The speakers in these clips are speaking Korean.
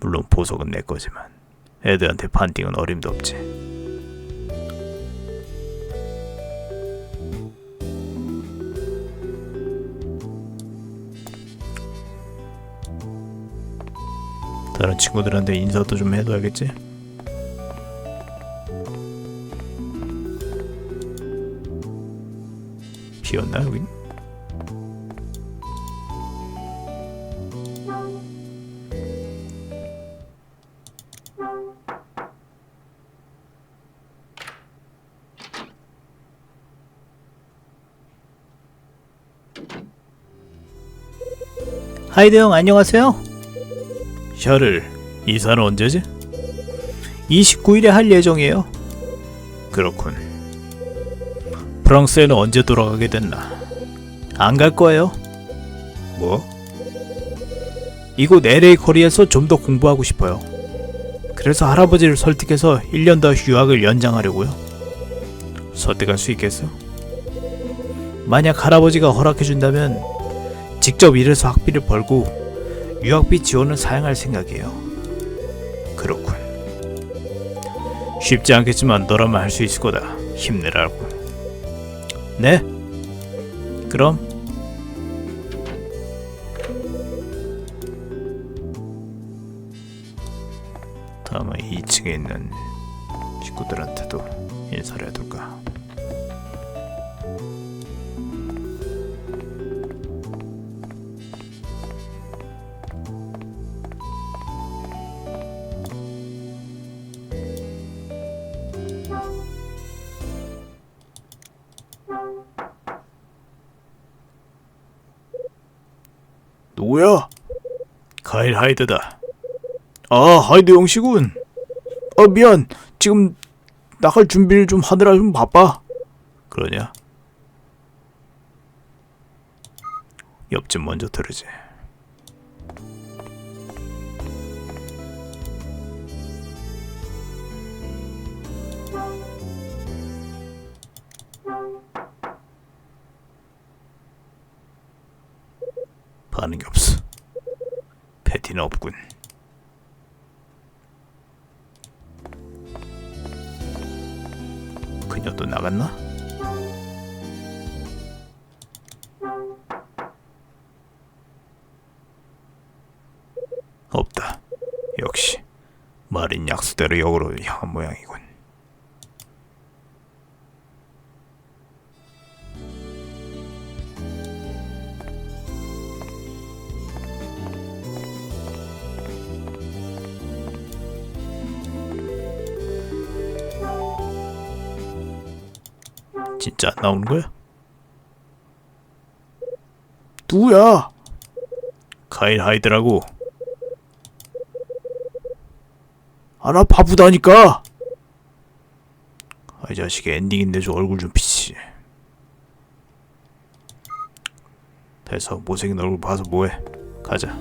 물론 보석은 내 거지만 애들한테 판팅은 어림도 없지. 다른 친구들한테 인사도 좀 해둬야겠지? 비었나 여긴? 하이드 형 안녕하세요. 샤를 이사는 언제지? 29일에 할 예정이에요. 그렇군. 프랑스에는 언제 돌아가게 됐나? 안 갈 거예요. 뭐? 이곳 LA 거리에서 좀 더 공부하고 싶어요. 그래서 할아버지를 설득해서 1년 더 유학을 연장하려고요. 설득할 수 있겠어? 만약 할아버지가 허락해준다면 직접 일해서 학비를 벌고 유학비 지원을 사양할 생각이에요. 그렇군. 쉽지 않겠지만 너라면 할 수 있을 거다. 힘내라고. 네? 그럼 다음은 2층에 있는 식구들한테도 인사를 해둘까. 누구야? 카일 하이드다. 아, 하이드 형씨군. 아, 미안. 지금 나갈 준비를 좀 하느라 좀 바빠. 그러냐? 옆집 먼저 들으지. 패티는 없군. 그녀도 나갔나? 없다. 역시 마린 약수대로 역으로 향한 모양이군. 진짜 안 나오는 거야? 누구야? 카일 하이드라고. 아, 나 바쁘다니까. 아, 이 자식이 엔딩인데 저 얼굴 좀 비치. 됐어, 못생긴 얼굴 봐서 뭐해? 가자.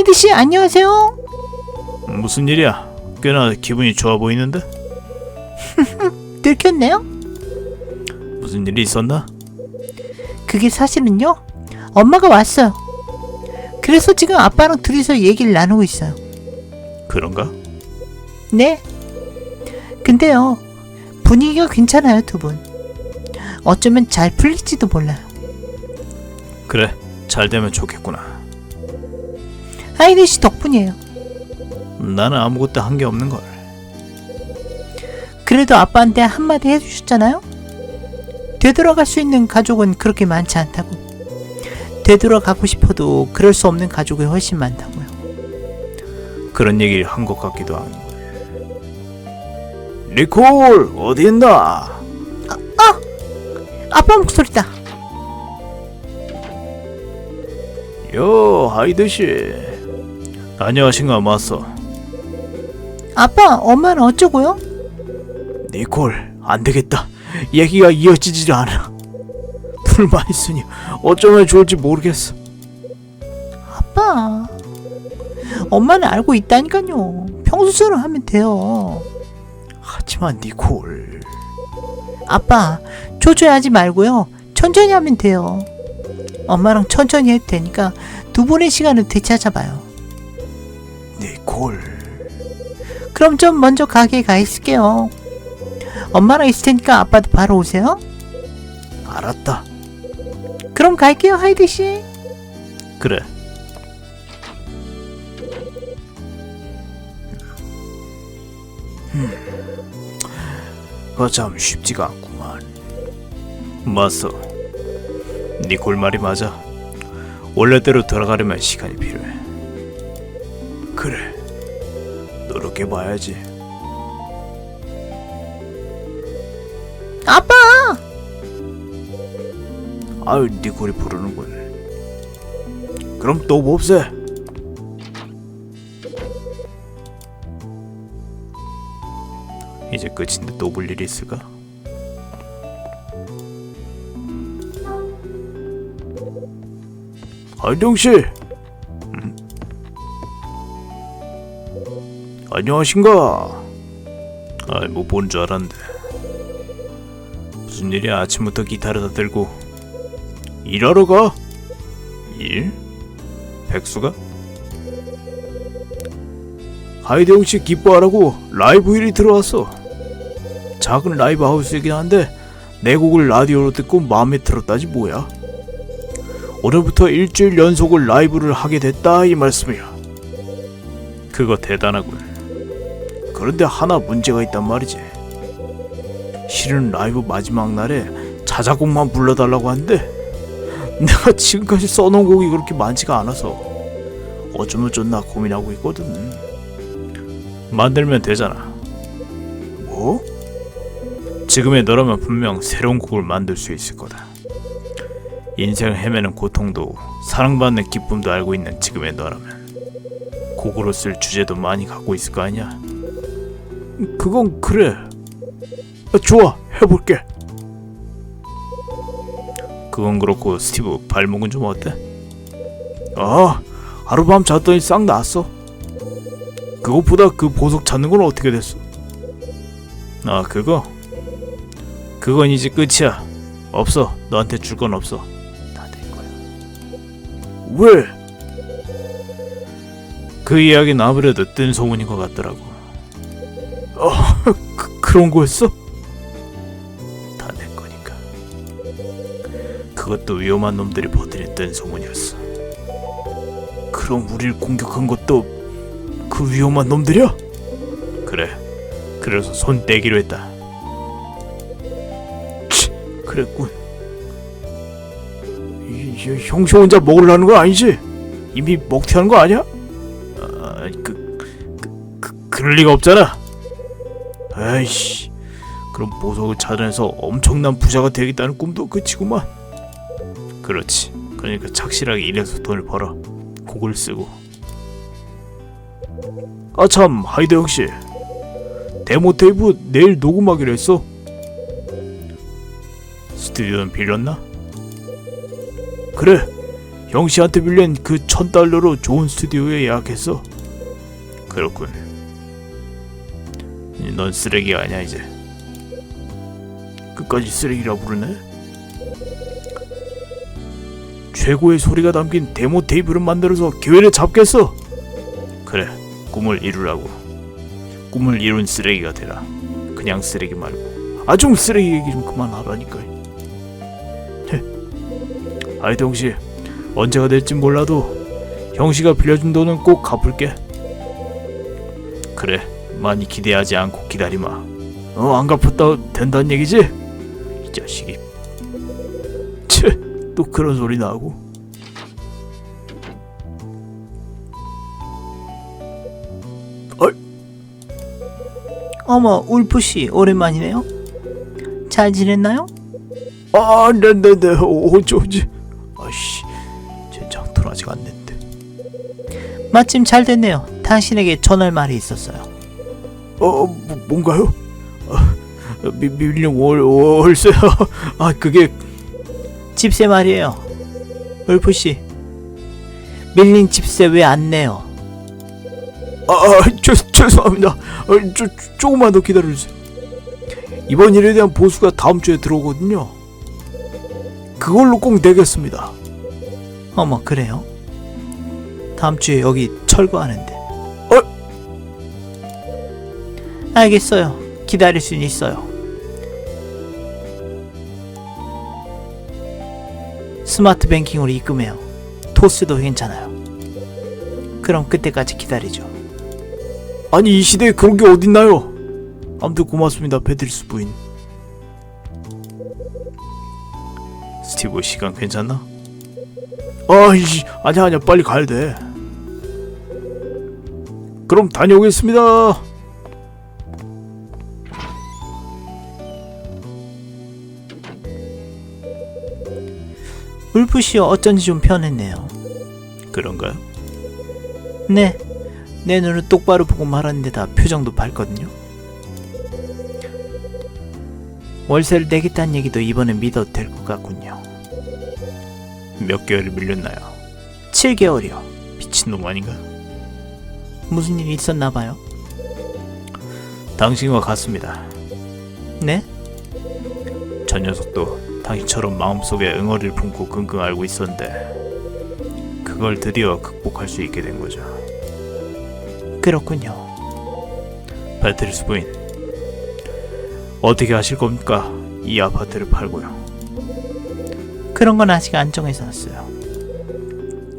하이드 씨 안녕하세요. 무슨 일이야? 꽤나 기분이 좋아 보이는데? 들켰네요. 무슨 일이 있었나? 그게 사실은요. 엄마가 왔어요. 그래서 지금 아빠랑 둘이서 얘기를 나누고 있어요. 그런가? 네. 근데요. 분위기가 괜찮아요, 두 분. 어쩌면 잘 풀릴지도 몰라요. 그래, 잘 되면 좋겠구나. 하이드 씨 덕분이에요. 나는 아무것도 한 게 없는 걸. 그래도 아빠한테 한마디 해주셨잖아요? 되돌아갈 수 있는 가족은 그렇게 많지 않다고. 되돌아가고 싶어도 그럴 수 없는 가족이 훨씬 많다고요. 그런 얘기를 한 것 같기도 걸. 리콜 어디 있나? 아빠 목소리다. 요 하이드 씨. 안녕하신가 마서. 아빠, 엄마는 어쩌고요? 니콜 안 되겠다. 얘기가 이어지질 않아. 둘만 있으니 어쩌면 좋을지 모르겠어. 아빠. 엄마는 알고 있다니까요. 평소처럼 하면 돼요. 하지만 니콜. 아빠, 초조해 하지 말고요. 천천히 하면 돼요. 엄마랑 천천히 해도 되니까 두 분의 시간을 되찾아봐요. 니콜. 그럼 좀 먼저 가게에 가 있을게요. 엄마랑 있을 테니까 아빠도 바로 오세요. 알았다. 그럼 갈게요, 하이드 씨. 그래. 그참 쉽지가 않구만. 맞어. 니콜 말이 맞아. 원래대로 돌아가려면 시간이 필요해. 그래. 노력해 봐야지. 아빠! 아유, 니콜이 부르는군. 그럼 또 몹세. 이제 끝인데 또 볼 일이 있을까? 안녕 씨. 안녕하신가? 아이 뭐본 줄 알았는데 무슨 일이야 아침부터 기타를 다 들고 일하러 가? 일? 백수가? 하이데용 씨 기뻐하라고 라이브 일이 들어왔어. 작은 라이브 하우스이긴 한데 내 곡을 라디오로 듣고 마음에 들었다지 뭐야. 오늘부터 일주일 연속을 라이브를 하게 됐다 이 말씀이야. 그거 대단하군. 그런데 하나 문제가 있단 말이지. 실은 라이브 마지막 날에 자작곡만 불러달라고 하는데 내가 지금까지 써놓은 곡이 그렇게 많지가 않아서 어쩌면 좋나 고민하고 있거든. 만들면 되잖아. 뭐? 지금의 너라면 분명 새로운 곡을 만들 수 있을 거다. 인생을 헤매는 고통도 사랑받는 기쁨도 알고 있는 지금의 너라면 곡으로 쓸 주제도 많이 갖고 있을 거 아니야. 그건 그래. 아, 좋아, 해볼게. 그건 그렇고 스티브 발목은 좀 어때? 아, 하룻밤 잤더니 싹 나았어. 그것보다 그 보석 찾는 건 어떻게 됐어? 아, 그거? 그건 이제 끝이야. 없어. 너한테 줄 건 없어. 다 될 거야. 왜? 그 이야기는 아무래도 뜬 소문인 것 같더라고. 어, 그, 그런 거였어? 다 내 거니까. 그것도 위험한 놈들이 퍼뜨린 뜬 소문이었어. 그럼 우리를 공격한 것도 그 위험한 놈들이야? 그래. 그래서 손 떼기로 했다. 치, 그랬군. 이, 이, 형씨 혼자 먹으려는 거 아니지? 이미 먹튀하는 거 아니야? 아, 그, 그, 그 그럴 리가 없잖아. 아이씨. 그럼 보석을 찾아내서 엄청난 부자가 되겠다는 꿈도 끝이구만. 그렇지. 그러니까 착실하게 일해서 돈을 벌어. 곡을 쓰고. 아 참, 하이드 형씨. 데모 테이프 내일 녹음하기로 했어. 스튜디오는 빌렸나? 그래. 형씨한테 빌린 그 천 달러로 좋은 스튜디오에 예약했어. 그렇군. 넌 쓰레기가 아니야 이제. 끝까지 쓰레기라 부르네. 최고의 소리가 담긴 데모 테이프를 만들어서 기회를 잡겠어. 그래, 꿈을 이루라고. 꿈을 이룬 쓰레기가 되라. 그냥 쓰레기 말고 아중 쓰레기 얘기 좀 그만하라니까. 형씨, 언제가 될진 몰라도 형씨가 빌려준 돈은 꼭 갚을게. 그래, 많이 기대하지 않고 기다리마. 어, 안 갚았다 된다는 얘기지? 이 자식이. 채, 또 그런 소리 나고. 어머, 울프 씨, 오랜만이네요. 잘 지냈나요? 아, 네네네, 어쩌지? 아씨, 젠장 돈 아직 안 냈는데. 마침 잘 됐네요. 당신에게 전할 말이 있었어요. 어, 뭐, 뭔가요? 아, 미, 밀린 월, 월세. 아, 그게 집세 말이에요. 울프 씨. 밀린 집세 왜 안 내요? 아, 아 죄, 죄송합니다. 아, 조, 조금만 더 기다려주세요. 이번 일에 대한 보수가 다음 주에 들어오거든요. 그걸로 꼭 내겠습니다. 어머 그래요? 다음 주에 여기 철거하는데. 알겠어요. 기다릴 수는 있어요. 스마트 뱅킹으로 입금해요. 토스도 괜찮아요. 그럼 그때까지 기다리죠. 아니 이 시대에 그런 게 어딨나요? 아무튼 고맙습니다, 베드리스 부인. 스티브 시간 괜찮나? 아이씨, 아니야 아니야 빨리 가야 돼. 그럼 다녀오겠습니다. 울프씨 어쩐지 좀 편했네요. 그런가요? 네, 내 눈을 똑바로 보고 말하는데다 표정도 밝거든요. 월세를 내겠다는 얘기도 이번엔 믿어도 될 것 같군요. 몇 개월이 밀렸나요? 7개월이요. 미친놈 아닌가? 무슨 일이 있었나 봐요. 당신과 같습니다. 네? 저 녀석도 당신처럼 마음속에 응어리를 품고 끙끙 앓고 있었는데 그걸 드디어 극복할 수 있게 된 거죠. 그렇군요. 베트리스 부인 어떻게 하실 겁니까? 이 아파트를 팔고요. 그런 건 아직 안 정해졌어요.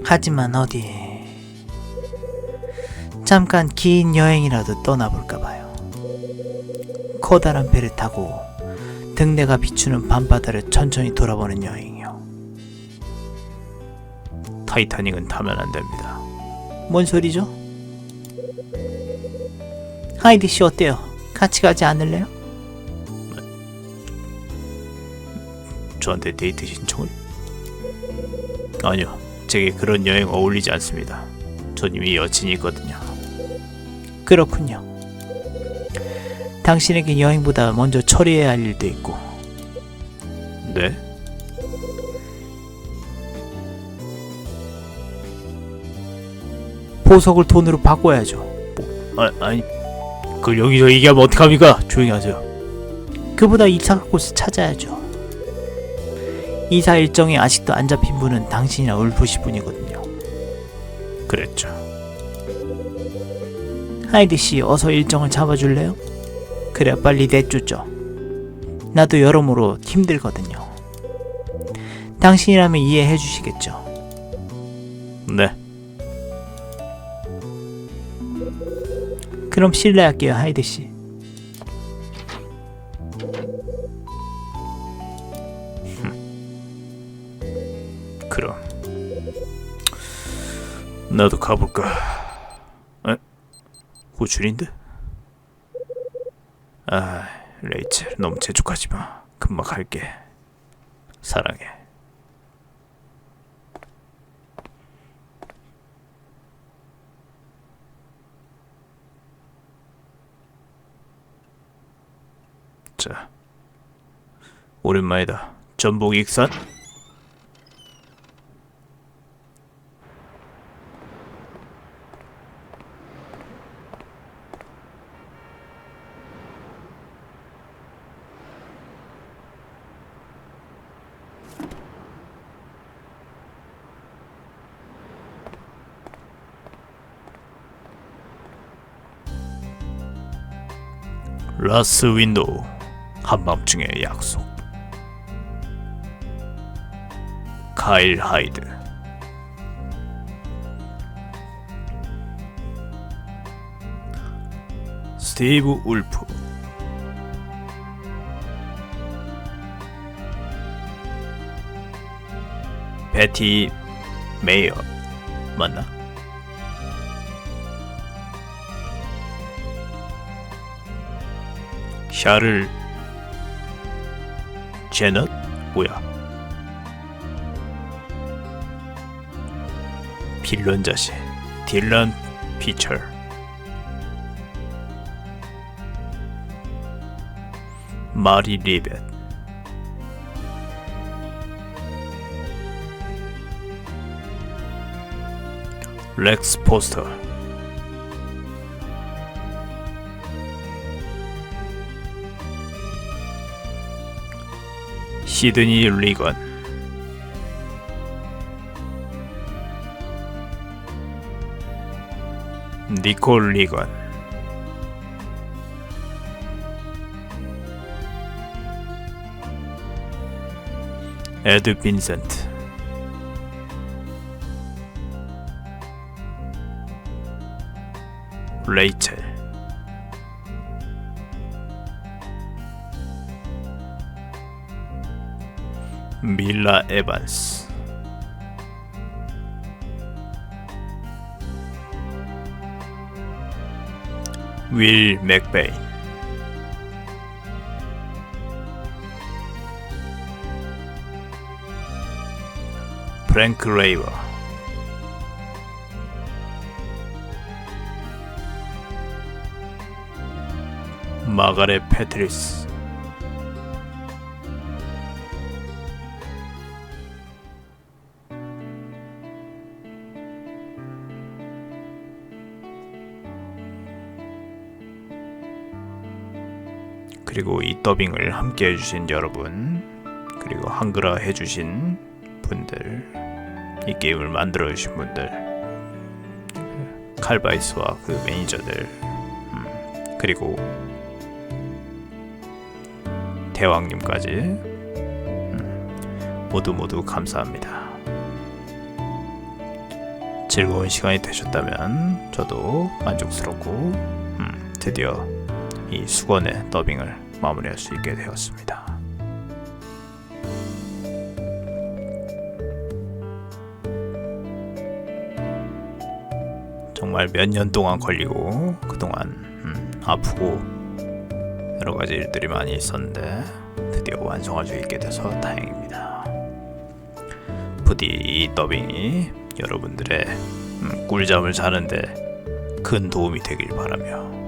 하지만 어디 잠깐 긴 여행이라도 떠나볼까 봐요. 커다란 배를 타고 등대가 비추는 밤바다를 천천히 돌아보는 여행이요. 타이타닉은 타면 안 됩니다. 뭔 소리죠? 하이디 씨 어때요? 같이 가지 않을래요? 저한테 데이트 신청을? 아니요, 제게 그런 여행 어울리지 않습니다. 전 이미 여친이 있거든요. 그렇군요. 당신에게 여행보다 먼저 처리해야 할 일도 있고 네? 보석을 돈으로 바꿔야죠. 아, 아니, 그걸 여기서 얘기하면 어떡합니까? 조용히 하세요. 그보다 이사 갈 곳을 찾아야죠. 이사 일정이 아직도 안 잡힌 분은 당신이나 울프시 분이거든요. 그랬죠. 하이드 씨, 어서 일정을 잡아줄래요? 그래야 빨리 내쫓죠. 나도 여러모로 힘들거든요. 당신이라면 이해해 주시겠죠. 네, 그럼 실례할게요, 하이드 씨. 그럼 나도 가볼까? 에? 호출인데? 아, 레이첼 너무 재촉하지 마. 금방 갈게. 사랑해. 자, 오랜만이다. 전복 익산? 라스 윈도우 한밤중의 약속. 카일 하이드. 스티브 울프. 베티 메이어. 맞나? 샤를 제넛 뭐야? 빌런 자식 딜런 피처. 마리 리벳. 렉스 포스터 시드니 리건. 니콜 리건. 에드 빈센트. 레이첼 밀라 에반스. 윌 맥베인. 프랭크 레이버. 마가렛 패트리스 그리고 이 더빙을 함께 해주신 여러분 그리고 한글화 해주신 분들 이 게임을 만들어 주신 분들 칼바이스와 그 매니저들 음, 그리고 대왕님까지 음, 모두 모두 감사합니다. 즐거운 시간이 되셨다면 저도 만족스럽고 음, 드디어 이 수건의 더빙을 마무리할 수 있게 되었습니다. 정말 몇 년 동안 걸리고 그동안 음, 아프고 여러 가지 일들이 많이 있었는데 드디어 완성할 수 있게 돼서 다행입니다. 부디 이 더빙이 여러분들의 음, 꿀잠을 자는데 큰 도움이 되길 바라며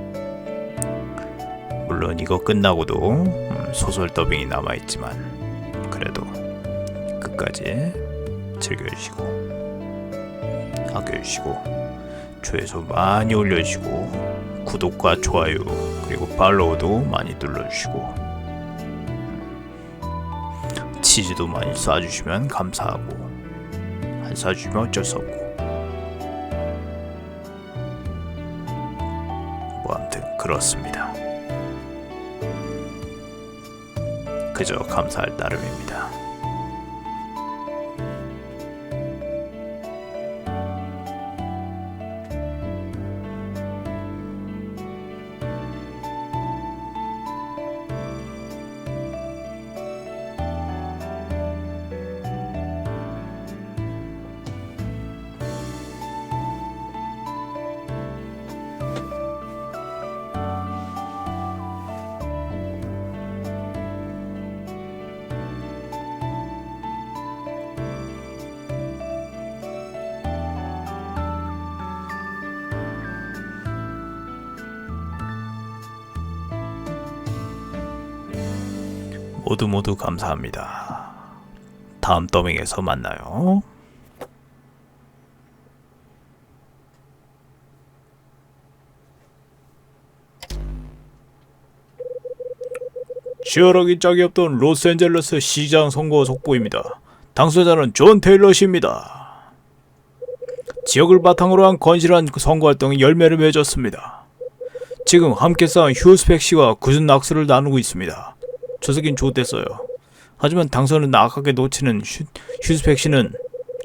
물론 이거 끝나고도 음, 소설 더빙이 남아 있지만 그래도 끝까지 즐겨주시고 아껴주시고 조회수 많이 올려주시고 구독과 좋아요 그리고 팔로우도 많이 눌러주시고 음, 치즈도 많이 쏴주시면 감사하고 안 쏴주시면 어쩔 수 없고 뭐 아무튼 그렇습니다. 그저 감사할 따름입니다. 모두 모두 감사합니다. 다음 더빙에서 만나요. 치열하기 짝이 없던 로스앤젤레스 시장 선거 속보입니다. 당선자는 존 테일러 씨입니다. 지역을 바탕으로 한 건실한 선거 활동이 열매를 맺었습니다. 지금 함께 싸운 휴스펙 씨와 굳은 낙수를 나누고 있습니다. 저 새끼는 좋댔어요. 하지만 당선은 악하게 놓치는 휴, 휴스펙 씨는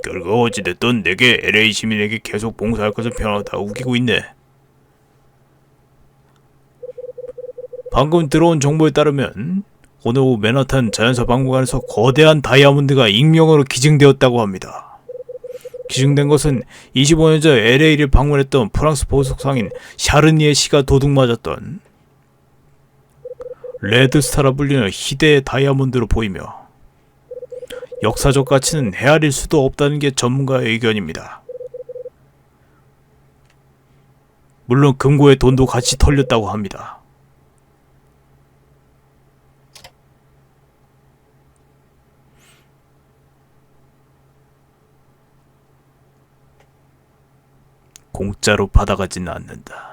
결과 어찌됐든 내게 LA 시민에게 계속 봉사할 것은 편하다 우기고 있네. 방금 들어온 정보에 따르면 오늘 오후 맨하탄 자연사 박물관에서 거대한 다이아몬드가 익명으로 기증되었다고 합니다. 기증된 것은 25년 전 LA를 방문했던 프랑스 보석상인 샤르니에 씨가 도둑맞았던 레드스타라 불리는 희대의 다이아몬드로 보이며 역사적 가치는 헤아릴 수도 없다는 게 전문가의 의견입니다. 물론 금고의 돈도 같이 털렸다고 합니다. 공짜로 받아가지는 않는다.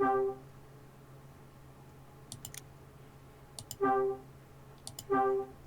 Thank you.